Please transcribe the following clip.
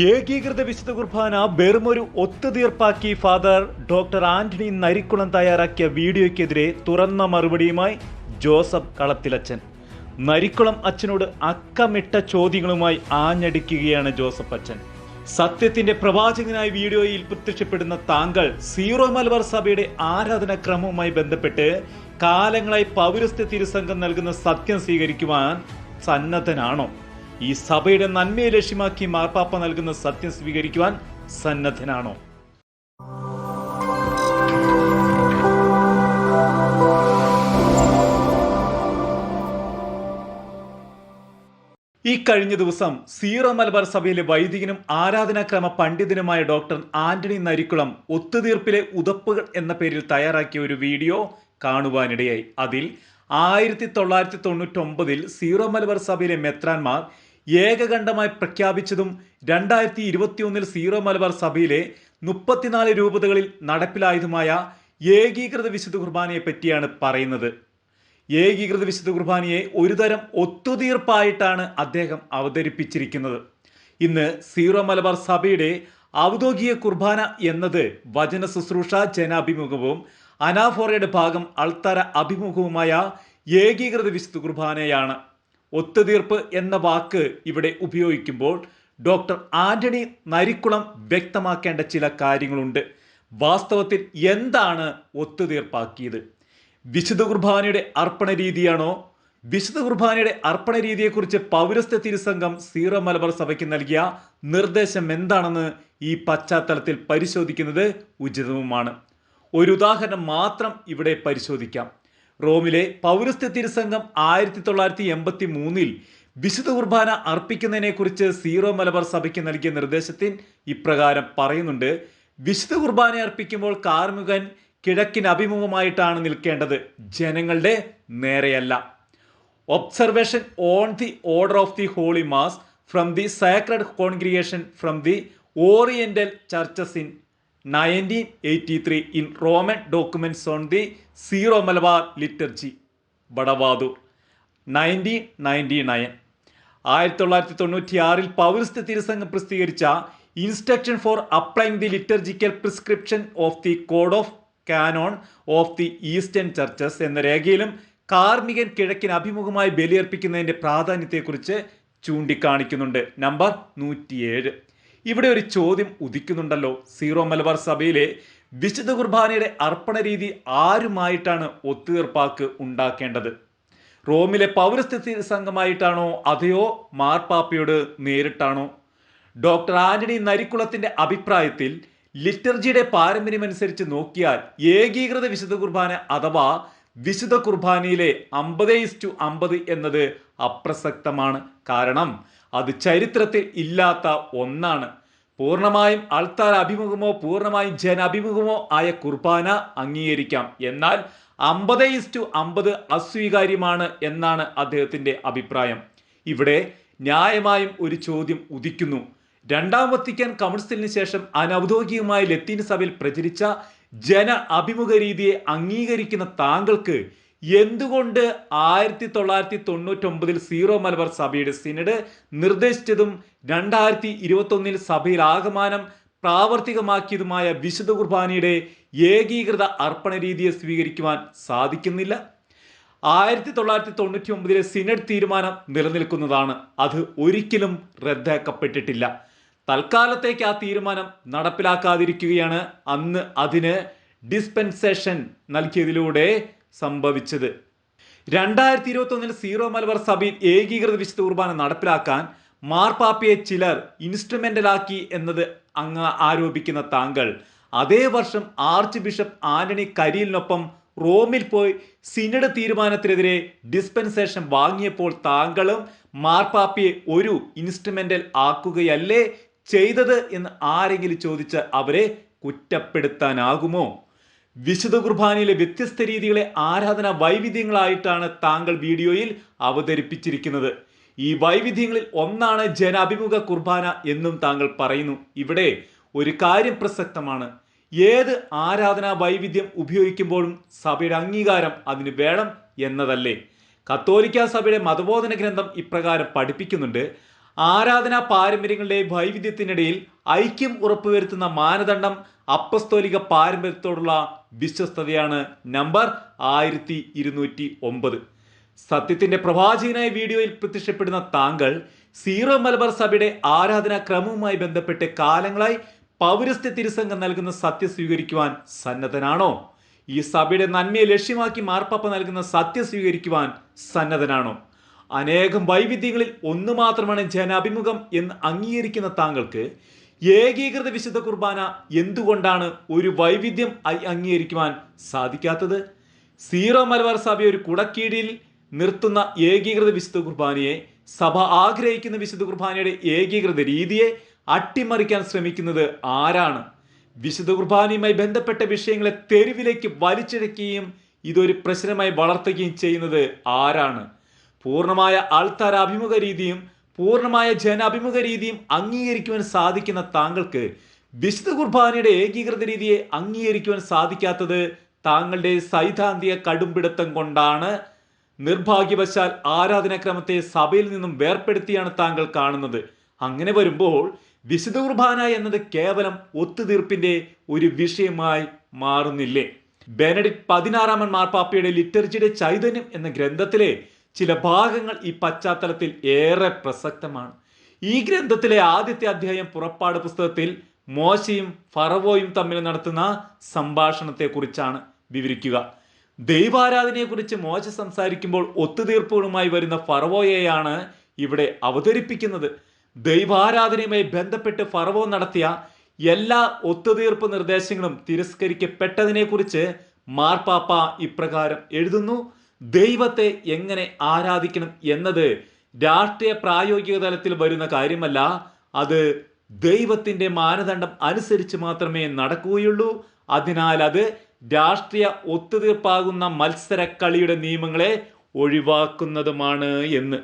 ഏകീകൃത വിശുദ്ധ കുർബാന വെറുമൊരു ഒത്തുതീർപ്പാക്കി ഫാദർ ഡോക്ടർ ആന്റണി നരിക്കുളം തയ്യാറാക്കിയ വീഡിയോയ്ക്കെതിരെ തുറന്ന മറുപടിയുമായി ജോസഫ് കളത്തിലച്ചൻ. നരിക്കുളം അച്ഛനോട് അക്കമിട്ട ചോദ്യങ്ങളുമായി ആഞ്ഞടിക്കുകയാണ് ജോസഫ് അച്ഛൻ. സത്യത്തിന്റെ പ്രവാചകനായ വീഡിയോയിൽ പ്രത്യക്ഷപ്പെടുന്ന താങ്കൾ സീറോ മലബാർ സഭയുടെ ആരാധനാക്രമവുമായി ബന്ധപ്പെട്ട് കാലങ്ങളായി പൗരസ്ത്യ തിരുസംഘം നൽകുന്ന സത്യം സ്വീകരിക്കുവാൻ സന്നദ്ധനാണോ? ഈ സഭയുടെ നന്മയെ ലക്ഷ്യമാക്കി മാർപ്പാപ്പ നൽകുന്ന സത്യം സ്വീകരിക്കുവാൻ സന്നദ്ധനാണോ? ഈ കഴിഞ്ഞ ദിവസം സീറോ മലബാർ സഭയിലെ വൈദികനും ആരാധനാക്രമ പണ്ഡിതനുമായ ഡോക്ടർ ആന്റണി നരിക്കുളം ഒത്തുതീർപ്പിലെ ഉതപ്പുകൾ എന്ന പേരിൽ തയ്യാറാക്കിയ ഒരു വീഡിയോ കാണുവാനിടയായി. അതിൽ ആയിരത്തി തൊള്ളായിരത്തി തൊണ്ണൂറ്റൊമ്പതിൽ സീറോ മലബാർ സഭയിലെ മെത്രാൻമാർ ഏകകണ്ഠമായി പ്രഖ്യാപിച്ചതും രണ്ടായിരത്തി ഇരുപത്തിയൊന്നിൽ സീറോ മലബാർ സഭയിലെ മുപ്പത്തിനാല് രൂപതകളിൽ നടപ്പിലായതുമായ ഏകീകൃത വിശുദ്ധ കുർബാനയെ പറ്റിയാണ് പറയുന്നത്. ഏകീകൃത വിശുദ്ധ കുർബാനയെ ഒരുതരം ഒത്തുതീർപ്പായിട്ടാണ് അദ്ദേഹം അവതരിപ്പിച്ചിരിക്കുന്നത്. ഇന്ന് സീറോ മലബാർ സഭയുടെ ഔദ്യോഗിക കുർബാന എന്നത് വചന ശുശ്രൂഷ ജനാഭിമുഖവും അനാഫോറയുടെ ഭാഗം അൾത്തര അഭിമുഖവുമായ ഏകീകൃത വിശുദ്ധ കുർബാനയാണ്. ഒത്തുതീർപ്പ് എന്ന വാക്ക് ഇവിടെ ഉപയോഗിക്കുമ്പോൾ ഡോക്ടർ ആന്റണി നരിക്കുളം വ്യക്തമാക്കേണ്ട ചില കാര്യങ്ങളുണ്ട്. വാസ്തവത്തിൽ എന്താണ് ഒത്തുതീർപ്പാക്കിയത്? വിശുദ്ധ കുർബാനയുടെ അർപ്പണ രീതിയാണോ? വിശുദ്ധ കുർബാനയുടെ അർപ്പണ രീതിയെക്കുറിച്ച് പൗരസ്ത്യ തിരുസംഘം സീറോ മലബാർ സഭയ്ക്ക് നൽകിയ നിർദ്ദേശം എന്താണെന്ന് ഈ പശ്ചാത്തലത്തിൽ പരിശോധിക്കുന്നത് ഉചിതവുമാണ്. ഒരു ഉദാഹരണം മാത്രം ഇവിടെ പരിശോധിക്കാം. റോമിലെ പൗരസ്ത്യ തിരുസംഘം ആയിരത്തി തൊള്ളായിരത്തി എൺപത്തി മൂന്നിൽ വിശുദ്ധ കുർബാന അർപ്പിക്കുന്നതിനെക്കുറിച്ച് സീറോ മലബാർ സഭയ്ക്ക് നൽകിയ നിർദ്ദേശത്തിൽ ഇപ്രകാരം പറയുന്നുണ്ട്. വിശുദ്ധ കുർബാന അർപ്പിക്കുമ്പോൾ കാർമുകൻ കിഴക്കിന് അഭിമുഖമായിട്ടാണ് നിൽക്കേണ്ടത്. ജനങ്ങളുടെ നേരെയല്ല. Observation on the order of the holy mass from the sacred congregation from the oriental churches in nineteen eighty three in Roman the on the Syro Malabar liturgy ബടവാദൂർ nineteen ninety nine. ആയിരത്തി തൊള്ളായിരത്തി തൊണ്ണൂറ്റി ആറിൽ പൗരസ്ത്യ തിരുസംഘം പ്രസിദ്ധീകരിച്ച instruction for applying the liturgical prescription of the code of canon of the eastern churches എന്ന രേഖയിലും കാർമികൻ കിഴക്കിന് അഭിമുഖമായി ബലിയർപ്പിക്കുന്നതിന്റെ പ്രാധാന്യത്തെക്കുറിച്ച് ചൂണ്ടിക്കാണിക്കുന്നുണ്ട്. നമ്പർ നൂറ്റിയേഴ്. ഇവിടെ ഒരു ചോദ്യം ഉദിക്കുന്നുണ്ടല്ലോ. സീറോ മലബാർ സഭയിലെ വിശുദ്ധ കുർബാനയുടെ അർപ്പണ രീതി ആരുമായിട്ടാണ് ഒത്തുതീർപ്പാക്ക് ഉണ്ടാക്കേണ്ടത്? റോമിലെ പൗരസ്ഥിതി സംഘമായിട്ടാണോ അതെയോ മാർപ്പാപ്പയോട് നേരിട്ടാണോ? ഡോക്ടർ ആന്റണി നരിക്കുളത്തിന്റെ അഭിപ്രായത്തിൽ ലിറ്റർജിയുടെ പാരമ്പര്യമനുസരിച്ച് നോക്കിയാൽ ഏകീകൃത വിശുദ്ധ കുർബാന അഥവാ വിശുദ്ധ കുർബാനയിലെ അമ്പത് ഇസ്റ്റു അമ്പത് എന്നത് അപ്രസക്തമാണ്. കാരണം അത് ചരിത്രത്തിൽ ഇല്ലാത്ത ഒന്നാണ്. പൂർണമായും ആൾത്താർ അഭിമുഖമോ പൂർണമായും ജനാഭിമുഖമോ ആയ കുർബാന അംഗീകരിക്കാം. എന്നാൽ അമ്പത് ഇസ്റ്റു അമ്പത് അസ്വീകാര്യമാണ് എന്നാണ് അദ്ദേഹത്തിന്റെ അഭിപ്രായം. ഇവിടെ ന്യായമായും ഒരു ചോദ്യം ഉദിക്കുന്നു. രണ്ടാം വത്തിക്കാൻ കൗൺസിലിന് ശേഷം അനൗദ്യോഗികമായി ലത്തീൻ സഭയിൽ പ്രചരിച്ച ജന അഭിമുഖ രീതിയെ അംഗീകരിക്കുന്ന താങ്കൾക്ക് എന്തുകൊണ്ട് ആയിരത്തി തൊള്ളായിരത്തി തൊണ്ണൂറ്റൊമ്പതിൽ സീറോ മലബാർ സഭയുടെ സിനഡ് നിർദ്ദേശിച്ചതും രണ്ടായിരത്തി ഇരുപത്തൊന്നിൽ സഭയിൽ ആകമാനം പ്രാവർത്തികമാക്കിയതുമായ വിശുദ്ധ കുർബാനയുടെ ഏകീകൃത അർപ്പണ രീതിയെ സ്വീകരിക്കുവാൻ സാധിക്കുന്നില്ല. ആയിരത്തി തൊള്ളായിരത്തി തൊണ്ണൂറ്റി ഒമ്പതിലെ സിനഡ് തീരുമാനം നിലനിൽക്കുന്നതാണ്. അത് ഒരിക്കലും റദ്ദാക്കപ്പെട്ടിട്ടില്ല. തൽക്കാലത്തേക്ക് ആ തീരുമാനം നടപ്പിലാക്കാതിരിക്കുകയാണ്. അന്ന് അതിന് ഡിസ്പെൻസേഷൻ നൽകിയതിലൂടെ സംഭവിച്ചത്. രണ്ടായിരത്തി ഇരുപത്തൊന്നിൽ സീറോ മലബാർ സഭയിൽ ഏകീകൃത വിശുദ്ധ കുർബാന നടപ്പിലാക്കാൻ മാർപ്പാപ്പയെ ചിലർ ഇൻസ്ട്രുമെന്റലാക്കി എന്നത് അങ്ങ് ആരോപിക്കുന്ന താങ്കൾ. അതേ വർഷം ആർച്ച് ബിഷപ്പ് ആന്റണി കരിയിലിനൊപ്പം റോമിൽ പോയി സിനഡ് തീരുമാനത്തിനെതിരെ ഡിസ്പെൻസേഷൻ വാങ്ങിയപ്പോൾ താങ്കളും മാർപ്പാപ്പയെ ഒരു ഇൻസ്ട്രുമെന്റൽ ആക്കുകയല്ലേ ചെയ്തത് എന്ന് ആരെങ്കിലും ചോദിച്ച് അവരെ കുറ്റപ്പെടുത്താനാകുമോ? വിശുദ്ധ കുർബാനയിലെ വ്യത്യസ്ത രീതികളെ ആരാധന വൈവിധ്യങ്ങളായിട്ടാണ് താങ്കൾ വീഡിയോയിൽ അവതരിപ്പിച്ചിരിക്കുന്നത്. ഈ വൈവിധ്യങ്ങളിൽ ഒന്നാണ് ജനാഭിമുഖ കുർബാന എന്നും താങ്കൾ പറയുന്നു. ഇവിടെ ഒരു കാര്യം പ്രസക്തമാണ്. ഏത് ആരാധനാ വൈവിധ്യം ഉപയോഗിക്കുമ്പോഴും സഭയുടെ അംഗീകാരം അതിന് വേണം എന്നതല്ലേ. കത്തോലിക്ക സഭയുടെ മതബോധന ഗ്രന്ഥം ഇപ്രകാരം പഠിപ്പിക്കുന്നുണ്ട്. ആരാധനാ പാരമ്പര്യങ്ങളുടെ വൈവിധ്യത്തിനിടയിൽ ഐക്യം ഉറപ്പുവരുത്തുന്ന മാനദണ്ഡം അപ്പസ്തോലിക പാരമ്പര്യത്തോടുള്ള വിശ്വസ്തതയാണ്. നമ്പർ ആയിരത്തി ഇരുന്നൂറ്റി ഒമ്പത് സത്യത്തിന്റെ പ്രവാചകനായ വീഡിയോയിൽ പ്രത്യക്ഷപ്പെടുന്ന താങ്കൾ സീറോ മലബാർ സഭയുടെ ആരാധനാ ക്രമവുമായി ബന്ധപ്പെട്ട് കാലങ്ങളായി പൗരസ്ത്യ തിരുസംഘം നൽകുന്ന സത്യം സ്വീകരിക്കുവാൻ സന്നദ്ധനാണോ? ഈ സഭയുടെ നന്മയെ ലക്ഷ്യമാക്കി മാർപ്പാപ്പ നൽകുന്ന സത്യം സ്വീകരിക്കുവാൻ സന്നദ്ധനാണോ? അനേകം വൈവിധ്യങ്ങളിൽ ഒന്ന് മാത്രമാണ് ജനാഭിമുഖം എന്ന് അംഗീകരിക്കുന്ന താങ്കൾക്ക് ഏകീകൃത വിശുദ്ധ കുർബാന എന്തുകൊണ്ടാണ് ഒരു വൈവിധ്യം അംഗീകരിക്കുവാൻ സാധിക്കാത്തത്? സീറോ മലബാർ സഭയെ ഒരു കുടക്കീഴിൽ നിർത്തുന്ന ഏകീകൃത വിശുദ്ധ കുർബാനയെ സഭ ആഗ്രഹിക്കുന്ന വിശുദ്ധ കുർബാനയുടെ ഏകീകൃത രീതിയെ അട്ടിമറിക്കാൻ ശ്രമിക്കുന്നത് ആരാണ്? വിശുദ്ധ കുർബാനയുമായി ബന്ധപ്പെട്ട വിഷയങ്ങളെ തെരുവിലേക്ക് വലിച്ചിഴക്കുകയും ഇതൊരു പ്രശ്നമായി വളർത്തുകയും ചെയ്യുന്നത് ആരാണ്? പൂർണമായ ആൾത്താരാഭിമുഖ രീതിയും പൂർണമായ ജനാഭിമുഖ രീതിയും അംഗീകരിക്കുവാൻ സാധിക്കുന്ന താങ്കൾക്ക് വിശുദ്ധ കുർബാനയുടെ ഏകീകൃത രീതിയെ അംഗീകരിക്കുവാൻ സാധിക്കാത്തത് താങ്കളുടെ സൈദ്ധാന്തിക കടുംപിടുത്തം കൊണ്ടാണ്. നിർഭാഗ്യവശാൽ ആരാധനാക്രമത്തെ സഭയിൽ നിന്നും വേർപ്പെടുത്തിയാണ് താങ്കൾ കാണുന്നത്. അങ്ങനെ വരുമ്പോൾ വിശുദ്ധ കുർബാന എന്നത് കേവലം ഒത്തുതീർപ്പിന്റെ ഒരു വിഷയമായി മാറുന്നില്ലേ? ബെനഡിക്ട് പതിനാറാമൻ മാർപ്പാപ്പയുടെ ലിറ്റർജിയുടെ ചൈതന്യം എന്ന ഗ്രന്ഥത്തിലെ ചില ഭാഗങ്ങൾ ഈ പശ്ചാത്തലത്തിൽ ഏറെ പ്രസക്തമാണ്. ഈ ഗ്രന്ഥത്തിലെ ആദ്യത്തെ അധ്യായം പുറപ്പാട് പുസ്തകത്തിൽ മോശയും ഫറവോയും തമ്മിൽ നടത്തുന്ന സംഭാഷണത്തെക്കുറിച്ചാണ് വിവരിക്കുക. ദൈവാരാധനയെക്കുറിച്ച് മോശ സംസാരിക്കുമ്പോൾ ഒത്തുതീർപ്പുകളുമായി വരുന്ന ഫറവോയെയാണ് ഇവിടെ അവതരിപ്പിക്കുന്നത്. ദൈവാരാധനയുമായി ബന്ധപ്പെട്ട് ഫറവോ നടത്തിയ എല്ലാ ഒത്തുതീർപ്പ് നിർദ്ദേശങ്ങളും തിരസ്കരിക്കപ്പെട്ടതിനെക്കുറിച്ച് മാർപ്പാപ്പ ഇപ്രകാരം എഴുതുന്നു. ദൈവത്തെ എങ്ങനെ ആരാധിക്കണം എന്നത് രാഷ്ട്രീയ പ്രായോഗിക തലത്തിൽ വരുന്ന കാര്യമല്ല. അത് ദൈവത്തിന്റെ മാനദണ്ഡം അനുസരിച്ച് മാത്രമേ നടക്കുകയുള്ളൂ. അതിനാൽ അത് രാഷ്ട്രീയ ഒത്തുതീർപ്പാകുന്ന മത്സരക്കളിയുടെ നിയമങ്ങളെ ഒഴിവാക്കുന്നതുമാണ് എന്ന്.